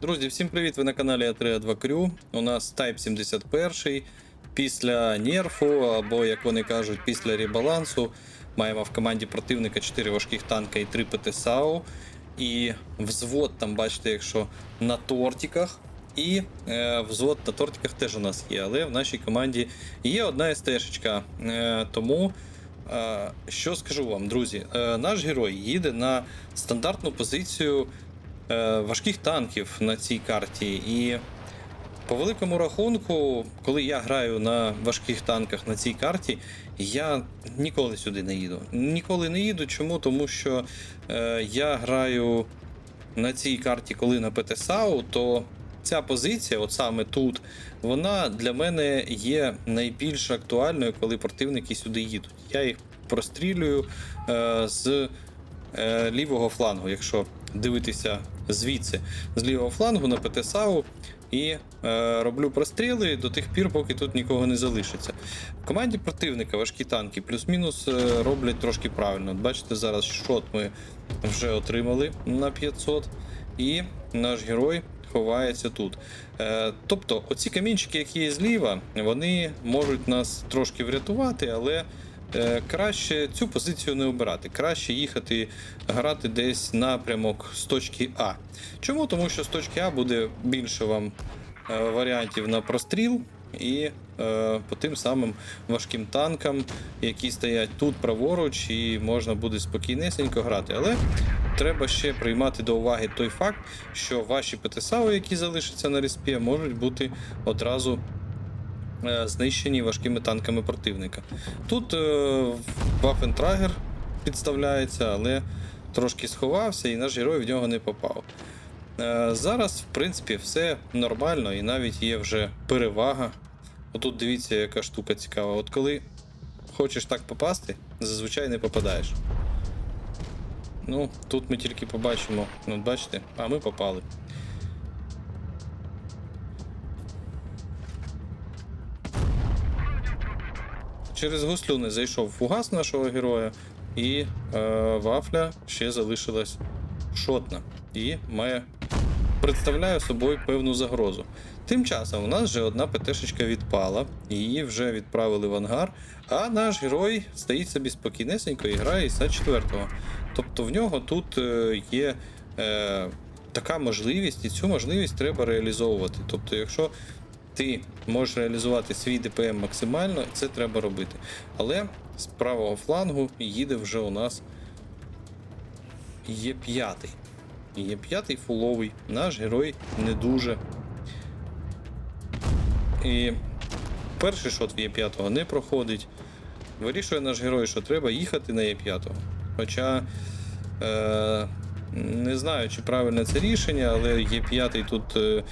Друзі, всім привіт! Ви на каналі a 2 Crew. У нас Type 71. Після нерфу, або, як вони кажуть, після ребалансу, маємо в команді противника 4 важких танка і 3 ПТСАУ. І взвод там, бачите, якщо на тортиках. І е, взвод на тортиках теж у нас є, але в нашій команді є одна СТшечка. Е, тому е, що скажу вам, друзі, е, наш герой їде на стандартну позицію важких танків на цій карті. І по великому рахунку, коли я граю на важких танках на цій карті, я ніколи сюди не їду. Ніколи не їду. Чому? Тому що е, я граю на цій карті, коли на ПТСАУ, то ця позиція, от саме тут, вона для мене є найбільш актуальною, коли противники сюди їдуть. Я їх прострілюю е, з е, лівого флангу, якщо дивитися звідси, з лівого флангу на ПТСАУ і е, роблю простріли до тих пір, поки тут нікого не залишиться. В команді противника важкі танки плюс-мінус е, роблять трошки правильно. От Бачите, зараз шот ми вже отримали на 500, і наш герой ховається тут. Е, тобто, оці камінчики, які є зліва, вони можуть нас трошки врятувати, але краще цю позицію не обирати. Краще їхати грати десь напрямок з точки А. Чому? Тому що з точки А буде більше вам е, варіантів на простріл. І е, по тим самим важким танкам, які стоять тут праворуч, і можна буде спокійнесенько грати. Але треба ще приймати до уваги той факт, що ваші ПТСАУ, які залишаться на респі, можуть бути одразу е, знищені важкими танками противника. Тут е, Вафентрагер підставляється, але трошки сховався, і наш герой в нього не попав. Е, Зараз, в принципі, все нормально і навіть є вже перевага. Отут дивіться, яка штука цікава. От коли хочеш так попасти, зазвичай не попадаєш. Ну, тут ми тільки побачимо, ну, от бачите, а ми попали. Через гуслю не зайшов фугас нашого героя, і е, вафля ще залишилась шотна і має представляє собою певну загрозу. Тим часом у нас вже одна ПТшечка відпала, її вже відправили в ангар, а наш герой стоїть собі спокійнесенько і грає із 4 Тобто в нього тут е, є е, така можливість, і цю можливість треба реалізовувати. Тобто, якщо ти можеш реалізувати свій ДПМ максимально, це треба робити. Але з правого флангу їде вже у нас є п'ятий. Є п'ятий фуловий. Наш герой не дуже. І перший шот в Є5 не проходить. Вирішує наш герой, що треба їхати на Є5. Хоча е, не знаю, чи правильне це рішення, але Є5 тут.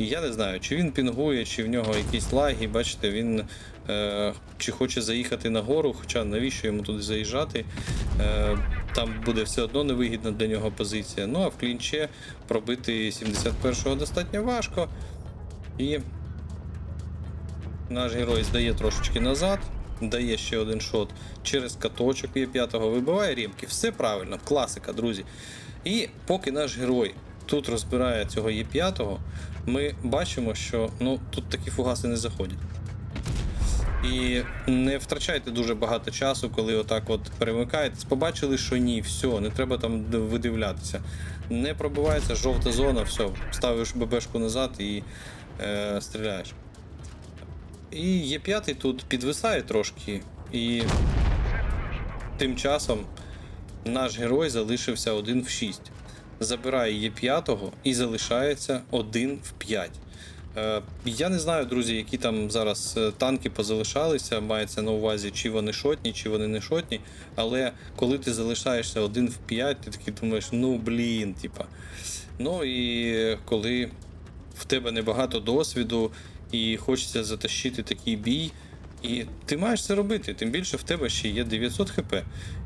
Е, я не знаю, чи він пінгує, чи в нього якісь лаги. Бачите, він е, чи хоче заїхати на гору, хоча навіщо йому туди заїжджати. Е, там буде все одно невигідна для нього позиція. Ну а в клінче пробити 71-го достатньо важко. І наш герой здає трошечки назад, дає ще один шот через каточок є 5-го, вибиває рімки. Все правильно, класика, друзі. І поки наш герой тут розбирає цього є 5-го, ми бачимо, що ну, тут такі фугаси не заходять. І не втрачайте дуже багато часу, коли отак от перемикаєтесь. Побачили, що ні, все, не треба там видивлятися. Не пробивається жовта зона, все, ставиш ББшку назад і е, стріляєш. І Є5 тут підвисає трошки, і тим часом наш герой залишився один в 6. Забирає Є5 і залишається один в 5. Е, Я не знаю, друзі, які там зараз е, танки позалишалися, мається на увазі, чи вони шотні, чи вони не шотні. Але коли ти залишаєшся один в 5, ти такий думаєш, ну блін, типа. Ну і коли в тебе небагато досвіду і хочеться затащити такий бій, і ти маєш це робити, тим більше в тебе ще є 900 хп.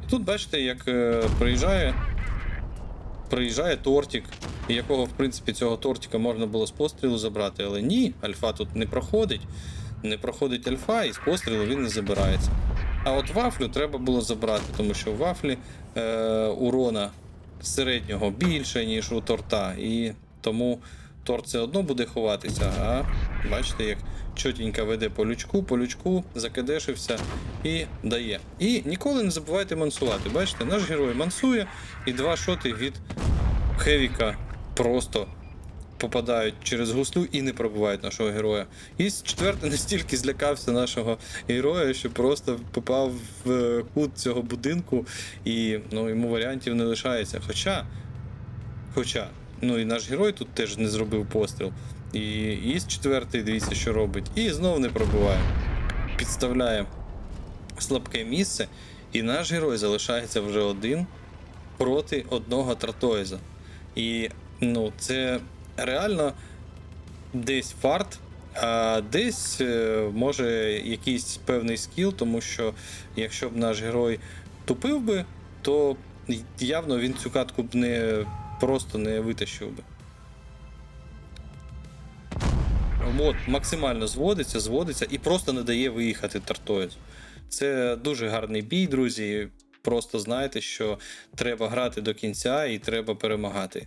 І тут бачите, як е, приїжджає приїжджає тортик, якого, в принципі, цього тортика можна було з пострілу забрати, але ні, альфа тут не проходить. Не проходить альфа, і з пострілу він не забирається. А от вафлю треба було забрати, тому що в вафлі е, урона середнього більше, ніж у торта, і тому торт все одно буде ховатися, а бачите, як чотенько веде по лючку, по лючку, закидешився і дає. І ніколи не забувайте мансувати. Бачите, наш герой мансує, і два шоти від Хевіка просто попадають через гуслю і не пробивають нашого героя. І четвертий настільки злякався нашого героя, що просто попав в е, кут цього будинку, і ну, йому варіантів не лишається. Хоча, хоча, ну і наш герой тут теж не зробив постріл. І Іс четвертий, дивіться, що робить. І знов не пробиває. Підставляє слабке місце, і наш герой залишається вже один проти одного Тратоїза. І ну, це реально десь фарт, а десь е, може якийсь певний скіл, тому що якщо б наш герой тупив би, то явно він цю катку б не просто не витащив би. От, максимально зводиться, зводиться і просто не дає виїхати Тартоїз. Це дуже гарний бій, друзі. Просто знайте, що треба грати до кінця і треба перемагати.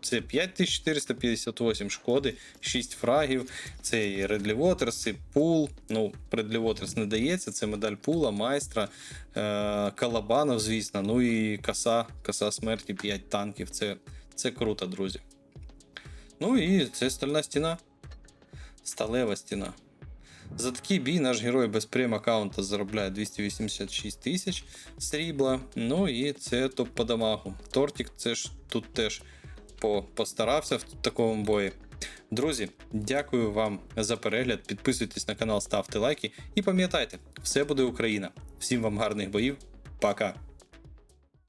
Це 5458 шкоди, 6 фрагів, це і Редлі Waters, і пул. Ну, Редлі Waters не дається, це медаль пула, майстра, е- Калабанов, звісно, ну і коса, коса смерті, 5 танків. Це, це круто, друзі. Ну і це стальна стіна. Сталева стіна. За такий бій наш герой без прем-аккаунта заробляє 286 тисяч срібла. Ну і це топ по дамагу. Тортик це ж тут теж постарався в такому бої. Друзі, дякую вам за перегляд. Підписуйтесь на канал, ставте лайки і пам'ятайте, все буде Україна. Всім вам гарних боїв. Пока!